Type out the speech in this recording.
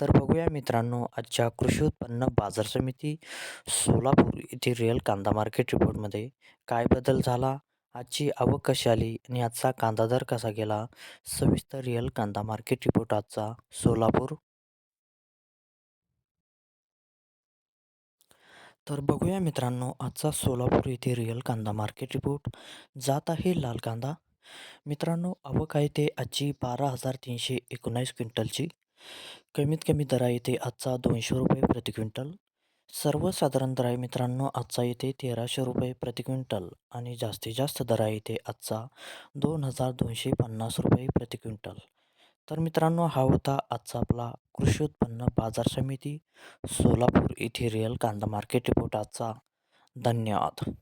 तर बघूया मित्रांनो आजच्या कृषी उत्पन्न बाजार समिती सोलापूर येथील रिअल कांदा मार्केट रिपोर्टमध्ये काय बदल झाला? आजची आवक कशी आली आणि आजचा कांदा दर कसा गेला? सविस्तर रिअल कांदा मार्केट रिपोर्ट आजचा सोलापूर. तर बघूया मित्रांनो आजचा सोलापूर येथे रिअल कांदा मार्केट रिपोर्ट जात आहे लाल कांदा. मित्रांनो आवक आहे ते आजची बारा हजार तीनशे एकोणावीस क्विंटलची. कमीत कमी दर आहे ते आजचा दोनशे रुपये प्रति क्विंटल. सर्वसाधारण दर आहे मित्रांनो आजचा येते तेराशे रुपये प्रति क्विंटल आणि जास्तीत जास्त दर आहे ते आजचा दोन हजार दोनशे पन्नास रुपये प्रति क्विंटल. तर मित्रांनो हा होता आजचा आपला कृषी उत्पन्न बाजार समिती सोलापूर येथे रिअल कांदा मार्केट रिपोर्ट आजचा. धन्यवाद.